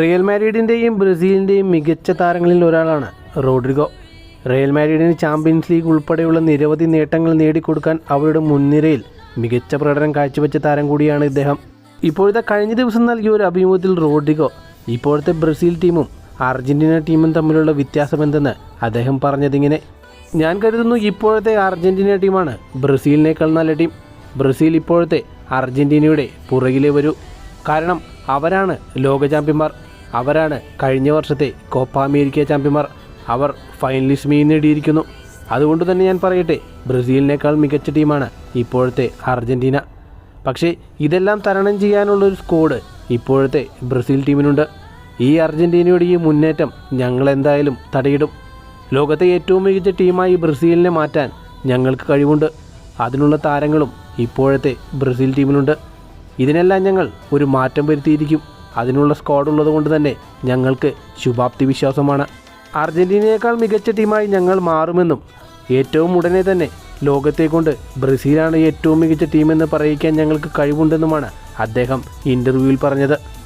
Real മാഡ്രിഡിന്റെയും ബ്രസീലിന്റെയും മികച്ച താരങ്ങളിൽ ഒരാളാണ് റോഡ്രിഗോ. റിയൽ മാഡ്രിഡിന് ചാമ്പ്യൻസ് ലീഗ് ഉൾപ്പെടെയുള്ള നിരവധി നേട്ടങ്ങൾ നേടിക്കൊടുക്കാൻ അവരുടെ മുൻനിരയിൽ മികച്ച പ്രകടനം കാഴ്ചവെച്ച താരം കൂടിയാണ് ഇദ്ദേഹം. ഇപ്പോഴത്തെ കഴിഞ്ഞ ദിവസം നൽകിയ ഒരു അഭിമുഖത്തിൽ റോഡ്രിഗോ ഇപ്പോഴത്തെ ബ്രസീൽ ടീമും അർജന്റീന ടീമും തമ്മിലുള്ള വ്യത്യാസം വ്യത്യാസമെന്തെന്ന് അദ്ദേഹം പറഞ്ഞതിങ്ങനെ. ഞാൻ കരുതുന്നു ഇപ്പോഴത്തെ അർജന്റീന ടീമാണ് ബ്രസീലിനേക്കാൾ നല്ല ടീം. ബ്രസീൽ ഇപ്പോഴത്തെ അർജന്റീനയുടെ പുറകിലേ വരൂ. കാരണം അവരാണ് ലോക ചാമ്പ്യന്മാർ. അവരാണ് കഴിഞ്ഞ വർഷത്തെ കോപ്പ അമേരിക്ക ചാമ്പ്യന്മാർ. അവർ ഫൈനലിസ്റ്റ് മീൻ നേടിയിരിക്കുന്നു. അതുകൊണ്ട് തന്നെ ഞാൻ പറയട്ടെ ബ്രസീലിനേക്കാൾ മികച്ച ടീമാണ് ഇപ്പോഴത്തെ അർജന്റീന പക്ഷേ ഇതെല്ലാം തരണം ചെയ്യാനുള്ളൊരു സ്കോഡ് ഇപ്പോഴത്തെ ബ്രസീൽ ടീമിനുണ്ട്. ഈ അർജന്റീനയുടെ ഈ മുന്നേറ്റം ഞങ്ങൾ എന്തായാലും തടയിടും. ലോകത്തെ ഏറ്റവും മികച്ച ടീമായി ബ്രസീലിനെ മാറ്റാൻ ഞങ്ങൾക്ക് കഴിവുണ്ട്. അതിനുള്ള താരങ്ങളും ഇപ്പോഴത്തെ ബ്രസീൽ ടീമിനുണ്ട്. ഇതിനെല്ലാം ഞങ്ങൾ ഒരു മാറ്റം വരുത്തിയിരിക്കും. അതിനുള്ള സ്ക്വാഡ് ഉള്ളത് കൊണ്ട് തന്നെ ഞങ്ങൾക്ക് ശുഭാപ്തി വിശ്വാസമാണ്. അർജന്റീനയേക്കാൾ മികച്ച ടീമായി ഞങ്ങൾ മാറുമെന്നും ഏറ്റവും ഉടനെ തന്നെ ലോകത്തെ കൊണ്ട് ബ്രസീലാണ് ഏറ്റവും മികച്ച ടീമെന്ന് പറയിക്കാൻ ഞങ്ങൾക്ക് കഴിവുണ്ടെന്നുമാണ് അദ്ദേഹം ഇന്റർവ്യൂവിൽ പറഞ്ഞത്.